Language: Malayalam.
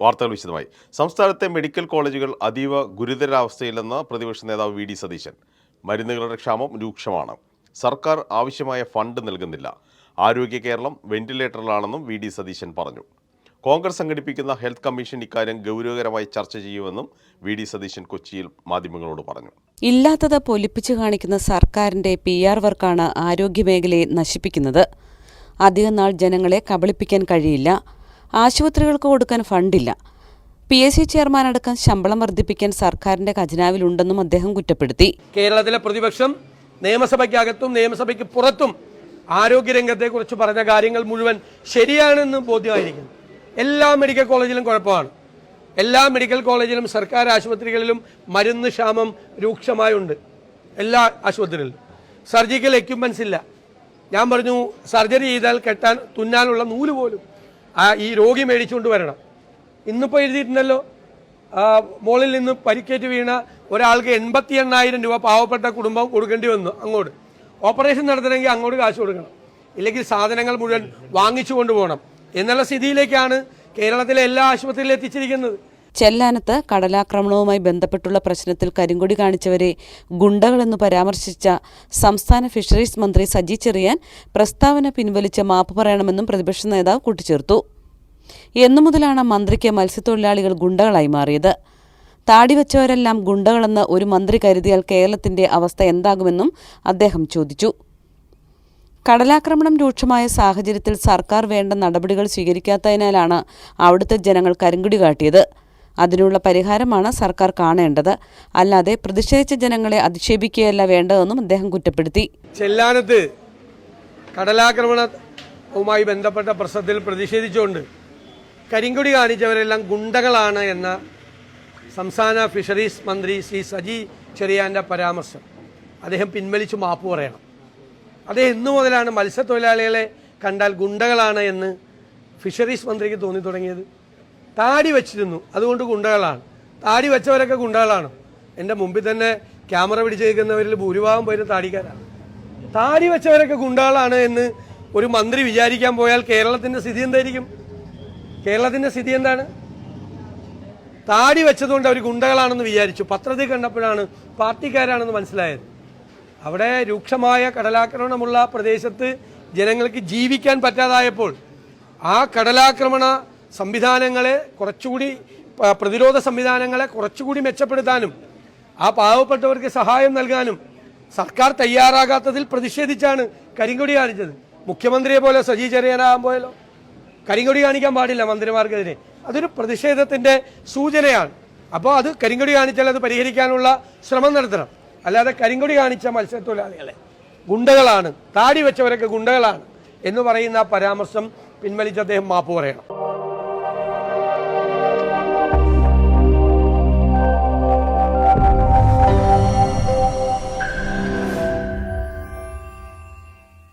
വാർത്തകൾ വിശദമായി. സംസ്ഥാനത്തെ മെഡിക്കൽ കോളേജുകൾ അതീവ ഗുരുതരാവസ്ഥയിലെന്ന് പ്രതിപക്ഷ നേതാവ് വി ഡി സതീശൻ. മരുന്നുകളുടെ ക്ഷാമം രൂക്ഷമാണ്. സർക്കാർ ആവശ്യമായ ഫണ്ട് നൽകുന്നില്ല. ആരോഗ്യ കേരളം വെന്റിലേറ്ററിലാണെന്നും വി ഡി സതീശൻ പറഞ്ഞു. കോൺഗ്രസ് സംഘടിപ്പിക്കുന്ന ഹെൽത്ത് കമ്മീഷൻ ഇക്കാര്യം ഗൗരവകരമായി ചർച്ച ചെയ്യുമെന്നും വി ഡി സതീശൻ കൊച്ചിയിൽ മാധ്യമങ്ങളോട് പറഞ്ഞു. ഇല്ലാത്തത് പൊലിപ്പിച്ചു കാണിക്കുന്ന സർക്കാരിന്റെ പി ആർ വർക്കാണ് ആരോഗ്യമേഖലയെ നശിപ്പിക്കുന്നത്. അധികം നാൾ ജനങ്ങളെ കബളിപ്പിക്കാൻ കഴിയില്ല. ആശുപത്രികൾക്ക് കൊടുക്കാൻ ഫണ്ടില്ല. പി എസ് സി ചെയർമാൻ അടക്കം ശമ്പളം വർദ്ധിപ്പിക്കാൻ സർക്കാരിന്റെ ഖജനാവിലുണ്ടെന്നും അദ്ദേഹം കുറ്റപ്പെടുത്തി. കേരളത്തിലെ പ്രതിപക്ഷം നിയമസഭയ്ക്കകത്തും നിയമസഭയ്ക്ക് പുറത്തും ആരോഗ്യരംഗത്തെക്കുറിച്ച് പറഞ്ഞ കാര്യങ്ങൾ മുഴുവൻ ശരിയാണെന്ന് ബോധ്യമായിരിക്കുന്നു. എല്ലാ മെഡിക്കൽ കോളേജിലും കുഴപ്പമാണ്. എല്ലാ മെഡിക്കൽ കോളേജിലും സർക്കാർ ആശുപത്രികളിലും മരുന്ന് ക്ഷാമം രൂക്ഷമായുണ്ട്. എല്ലാ ആശുപത്രികളിലും. സർജിക്കൽ എക്യുപ്മെന്റ്സ് ഇല്ല. ഞാൻ പറഞ്ഞു സർജറി ചെയ്താൽ കെട്ടാൻ തുന്നാനുള്ള നൂൽ പോലും ആ ഈ രോഗി മേടിച്ചുകൊണ്ട് വരണം. ഇന്നിപ്പോൾ എഴുതിയിട്ടുണ്ടല്ലോ മോളിൽ നിന്ന് പരിക്കേറ്റ് വീണ ഒരാൾക്ക് എൺപത്തി എണ്ണായിരം രൂപ പാവപ്പെട്ട കുടുംബം കൊടുക്കേണ്ടി വന്നു അങ്ങോട്ട്. ഓപ്പറേഷൻ നടത്തണമെങ്കിൽ അങ്ങോട്ട് കാശ് കൊടുക്കണം. ഇല്ലെങ്കിൽ സാധനങ്ങൾ മുഴുവൻ വാങ്ങിച്ചു കൊണ്ടുപോകണം എന്നുള്ള സ്ഥിതിയിലേക്കാണ് കേരളത്തിലെ എല്ലാ ആശുപത്രിയിലും എത്തിച്ചിരിക്കുന്നത്. ചെല്ലാനത്ത് കടലാക്രമണവുമായി ബന്ധപ്പെട്ടുള്ള പ്രശ്നത്തിൽ കരിങ്കൊടി കാണിച്ചവരെ ഗുണ്ടകളെന്ന് പരാമർശിച്ച സംസ്ഥാന ഫിഷറീസ് മന്ത്രി സജി ചെറിയാൻ പ്രസ്താവന പിൻവലിച്ച് മാപ്പ് പറയണമെന്നും പ്രതിപക്ഷ നേതാവ് കൂട്ടിച്ചേർത്തു. എന്നു മുതലാണ് മന്ത്രിക്ക് മത്സ്യത്തൊഴിലാളികൾ ഗുണ്ടകളായി മാറിയത്. താടി വെച്ചവരെല്ലാം ഗുണ്ടകളെന്ന് ഒരു മന്ത്രി കരുതിയാൽ കേരളത്തിന്റെ അവസ്ഥ എന്താകുമെന്നും അദ്ദേഹം ചോദിച്ചു. കടലാക്രമണം രൂക്ഷമായ സാഹചര്യത്തിൽ സർക്കാർ വേണ്ട നടപടികൾ സ്വീകരിക്കാത്തതിനാലാണ് അവിടുത്തെ ജനങ്ങൾ കരിങ്കുടി കാട്ടിയത്. അതിനുള്ള പരിഹാരമാണ് സർക്കാർ കാണേണ്ടത്. അല്ലാതെ പ്രതിഷേധിച്ച ജനങ്ങളെ അധിക്ഷേപിക്കുകയല്ല വേണ്ടതെന്നും അദ്ദേഹം കുറ്റപ്പെടുത്തി. ചെല്ലാനത്ത് കടലാക്രമണവുമായി ബന്ധപ്പെട്ട പ്രശ്നത്തിൽ പ്രതിഷേധിച്ചുകൊണ്ട് കരിങ്കൊടി കാണിച്ചവരെല്ലാം ഗുണ്ടകളാണ് എന്ന സംസ്ഥാന ഫിഷറീസ് മന്ത്രി ശ്രീ സജി ചെറിയാന്റെ പരാമർശം. അദ്ദേഹം പിൻവലിച്ച് മാപ്പ് പറയണം. അദ്ദേഹം ഇന്നു മുതലാണ് മത്സ്യത്തൊഴിലാളികളെ കണ്ടാൽ ഗുണ്ടകളാണ് എന്ന് ഫിഷറീസ് മന്ത്രിക്ക് തോന്നി തുടങ്ങിയത് താടി വെച്ചിരുന്നു. അതുകൊണ്ട് ഗുണ്ടകളാണ്. താടി വെച്ചവരൊക്കെ ഗുണ്ടകളാണ്. എന്റെ മുമ്പിൽ തന്നെ ക്യാമറ പിടിച്ചേക്കുന്നവരിൽ ഭൂരിഭാഗം പേരും താടിക്കാരാണ്. താടി വെച്ചവരൊക്കെ ഗുണ്ടകളാണ് എന്ന് ഒരു മന്ത്രി വിചാരിക്കാൻ പോയാൽ കേരളത്തിന്റെ സ്ഥിതി എന്തായിരിക്കും? കേരളത്തിന്റെ സ്ഥിതി എന്താണ്? താടി വെച്ചതുകൊണ്ട് അവർ ഗുണ്ടകളാണെന്ന് വിചാരിച്ചു. പത്രത്തിൽ കണ്ടപ്പോഴാണ് പാർട്ടിക്കാരാണെന്ന് മനസ്സിലായത്. അവിടെ രൂക്ഷമായ കടലാക്രമണമുള്ള പ്രദേശത്ത് ജനങ്ങൾക്ക് ജീവിക്കാൻ പറ്റാതായപ്പോൾ ആ കടലാക്രമണ സംവിധാനങ്ങളെ കുറച്ചുകൂടി പ്രതിരോധ സംവിധാനങ്ങളെ കുറച്ചുകൂടി മെച്ചപ്പെടുത്താനും ആ പാവപ്പെട്ടവർക്ക് സഹായം നൽകാനും സർക്കാർ തയ്യാറാകാത്തതിൽ പ്രതിഷേധിച്ചാണ് കരിങ്കൊടി കാണിച്ചത്. മുഖ്യമന്ത്രിയെ പോലെ സജി ചെറിയനാകാൻ പോയല്ലോ. കരിങ്കൊടി കാണിക്കാൻ പാടില്ല മന്ത്രിമാർക്കെതിരെ. അതൊരു പ്രതിഷേധത്തിന്റെ സൂചനയാണ്. അപ്പോൾ അത് കരിങ്കൊടി കാണിച്ചാൽ അത് പരിഹരിക്കാനുള്ള ശ്രമം നടത്തണം. അല്ലാതെ കരിങ്കൊടി കാണിച്ച മത്സ്യത്തൊഴിലാളികളെ ഗുണ്ടകളാണ് താടി വെച്ചവരൊക്കെ ഗുണ്ടകളാണ് എന്ന് പറയുന്ന പരാമർശം പിൻവലിച്ച് അദ്ദേഹം മാപ്പ് പറയണം.